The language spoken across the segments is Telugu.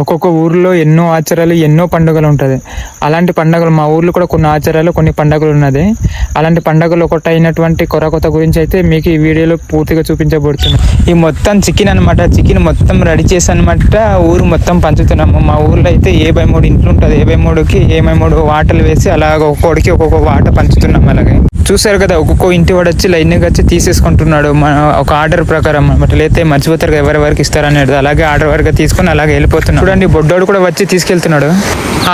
ఒక్కొక్క ఊర్లో ఎన్నో ఆచారాలు ఎన్నో పండుగలు ఉంటుంది అలాంటి పండుగలు మా ఊర్లో కూడా కొన్ని ఆచారాలు కొన్ని పండుగలు ఉన్నది. అలాంటి పండుగలు ఒకటి అయినటువంటి కొరకొత గురించి అయితే మీకు ఈ వీడియోలో పూర్తిగా చూపించబడుతుంది ఈ మొత్తం చికెన్ అనమాట చికెన్ మొత్తం రెడీ చేసి అనమాట ఊరు మొత్తం పంచుతున్నాము. మా ఊర్లో అయితే ఏబై మూడు ఇంట్లో ఉంటుంది ఏబై మూడుకి ఏబై మూడు వాటలు వేసి అలాగ ఒక్కొక్కడికి ఒక్కొక్క వాట పంచుతున్నాము అలాగే. చూసారు కదా ఒక్కొక్క ఇంటి వాడు వచ్చి లైన్గా వచ్చి తీసేసుకుంటున్నాడు. మన ఒక ఆర్డర్ ప్రకారం అనమాట లేతే మర్చిపోతారు కదా ఇస్తారనేది. అలాగే ఆర్డర్ వరకు తీసుకొని అలాగే వెళ్ళిపోతున్నాడు. చూడండి బొడ్డోడు కూడా వచ్చి తీసుకెళ్తున్నాడు.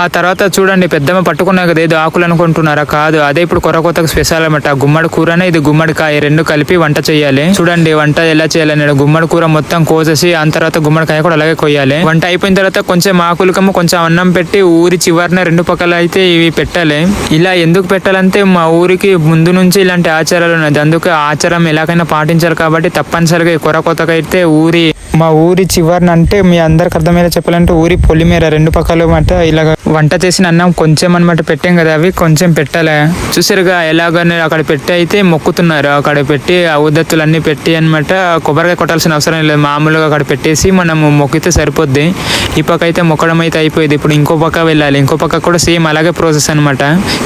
ఆ తర్వాత చూడండి పెద్దమ్మ పట్టుకున్నాయి కదా ఏదో ఆకులు అనుకుంటున్నారా? కాదు అదే ఇప్పుడు కొరకొత్తకు స్పెషల్ అనమాట గుమ్మడి కూరనే ఇది గుమ్మడికాయ రెండు కలిపి వంట చేయాలి. చూడండి వంట ఎలా చేయాలన్నాడు గుమ్మడి కూర మొత్తం కోసేసి ఆ తర్వాత గుమ్మడికాయ కూడా అలాగే కొయ్యాలి. వంట అయిపోయిన తర్వాత కొంచెం ఆకులకము కొంచెం అన్నం పెట్టి ఊరి చివరిన రెండు పక్కల అయితే ఇవి పెట్టాలి. ఇలా ఎందుకు పెట్టాలంటే మా ఊరికి ముందు నుంచి ఇలాంటి ఆచారాలు ఉన్నాయి. అందుకే ఆచారం ఎలాగైనా పాటించాలి కాబట్టి తప్పనిసరిగా కొర కొరకొత్తగా అయితే ఊరి మా ఊరి చివరిన అంటే మీ అందరికి అర్థమయ్యేలా చెప్పాలంటే ఊరి పొలిమేర రెండు పక్కల మాట ఇలాగ వంట చేసిన అన్నం కొంచెం అనమాట పెట్టాం కదా అవి కొంచెం పెట్టాలి. చూసారుగా ఎలాగనే అక్కడ పెట్టి అయితే మొక్కుతున్నారు. అక్కడ పెట్టి ఆ పెట్టి అనమాట కొబ్బరికాయ కొట్టాల్సిన అవసరం లేదు. మామూలుగా అక్కడ పెట్టేసి మనం మొక్కితే సరిపోద్ది. ఈ పక్క అయితే మొక్కడం అయితే అయిపోయింది. ఇప్పుడు ఇంకో పక్క వెళ్ళాలి. ఇంకో పక్క కూడా సేమ్ అలాగే ప్రాసెస్ అనమాట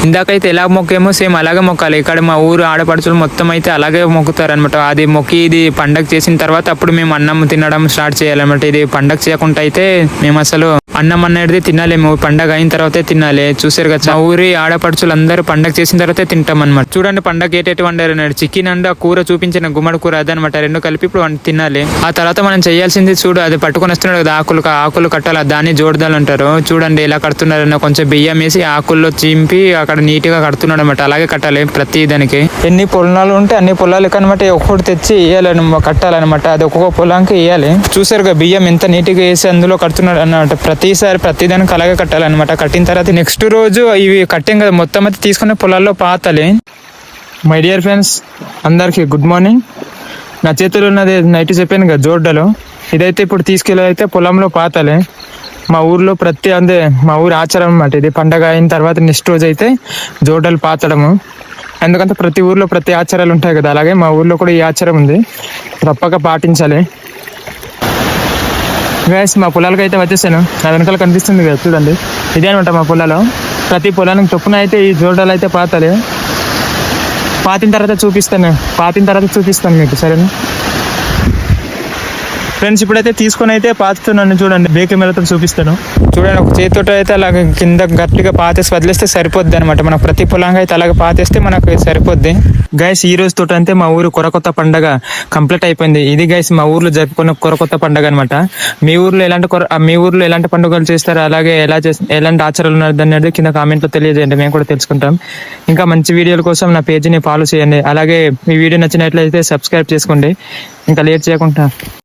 ఇందాకైతే ఎలా మొక్కేమో సేమ్ అలాగే మొక్కాలి. ఇక్కడ మా ఊరు ఆడపడుచులు మొత్తం అయితే అలాగే మొక్కుతారు అనమాట అది మొక్కి ఇది పండగ చేసిన తర్వాత అప్పుడు మేము అన్నం తినడం స్టార్ట్ చేయాలన్నమాట. ఇది పండగ చేయకుండా అయితే మేము అసలు అన్నం అనేది తినాలేము పండగ అయిన తర్వాతే తినాలి. చూసారు కదా మా ఊరి ఆడపడుచులు అందరూ పండగ చేసిన తర్వాతే తింటాం అనమాట చూడండి పండగ ఏటేటి వండారు అన్నాడు చికెన్ అండ్ ఆ కూర చూపించిన గుమ్మడి కూర అదనమాట రెండు కలిపి ఇప్పుడు తినాలి. ఆ తర్వాత మనం చేయాల్సింది చూడు అది పట్టుకొని వస్తున్నాడు కదా ఆకులు ఆకులు కట్టాలి దాన్ని జోడదాలు అంటారు చూడండి ఎలా కడుతున్నారన్న కొంచెం బియ్యం వేసి ఆకుల్లో చింపి అక్కడ నీట్గా కడుతున్నాడు అనమాట అలాగే కట్టాలి ప్రతి దానికి. ఎన్ని పొలాలు ఉంటే అన్ని పొలాలకి అనమాట ఒక్కొక్కటి తెచ్చి వేయాలని కట్టాలన్నమాట. అది ఒక్కొక్క పొలానికి వేయాలి. చూసారుగా బియ్యం ఎంత నీట్గా వేసి అందులో కడుతున్నాడు అన్నమాట ప్రతిసారి ప్రతిదాని అలాగే కట్టాలన్నమాట. కట్టిన తర్వాత నెక్స్ట్ రోజు ఇవి కట్టాం కదా మొత్తం అయితే తీసుకున్న పొలాల్లో పాతాలి. మై డియర్ ఫ్రెండ్స్ అందరికీ గుడ్ మార్నింగ్ నా చేతిలో ఉన్నది నైట్ చెప్పాను కదా జోడ్డలో ఇదైతే ఇప్పుడు తీసుకెళ్ళైతే పొలంలో పాతాలి. మా ఊర్లో ప్రతి అందే మా ఊరి ఆచారం అన్నమాట ఇది. పండగ అయిన తర్వాత నెక్స్ట్ రోజు అయితే జోడలు పాతడము. ఎందుకంటే ప్రతి ఊర్లో ప్రతి ఆచారాలు ఉంటాయి కదా అలాగే మా ఊర్లో కూడా ఈ ఆచారం ఉంది. తప్పక పాటించాలి. గ్యాస్ మా పొలాలకు అయితే వచ్చేసాను. నా వెనకాల కనిపిస్తుంది కదా చూడండి. ఇదే అనమాట మా పొలాలు. ప్రతి పొలానికి చొప్పున అయితే ఈ జోడాలు అయితే పాతాలి. పాతిన తర్వాత చూపిస్తాను. పాతిన తర్వాత చూపిస్తాను మీకు సరేనా? ఫ్రెండ్స్ ఇప్పుడైతే తీసుకొని అయితే పాతుతున్నాను చూడండి. బేక్ కెమెరాతో చూపిస్తాను. చూడండి ఒక చేతితో అయితే అలాగ కింద గట్టిగా పాతేసి వదిలేస్తే సరిపోద్ది అనమాట మన ప్రతి పొలంగా అయితే అలాగ పాతేస్తే మనకు సరిపోద్ది. గైస్ ఈ రోజు తోట అంతే మా ఊరు కొరకొత్త పండగ కంప్లీట్ అయిపోయింది. ఇది గైస్ మా ఊర్లో జరుపుకున్న కొరకొత్త పండగ అనమాట మీ ఊర్లో ఎలాంటి మీ ఊర్లో ఎలాంటి పండుగలు చేస్తారు? అలాగే ఎలా ఎలాంటి ఆచారాలు ఉన్నాయి అనేది కింద కామెంట్లో తెలియజేయండి. మేము కూడా తెలుసుకుంటాం. ఇంకా మంచి వీడియోల కోసం నా పేజీని ఫాలో చేయండి. అలాగే ఈ వీడియో నచ్చినట్లయితే సబ్స్క్రైబ్ చేసుకోండి. ఇంకా లేట్ చేయకుండా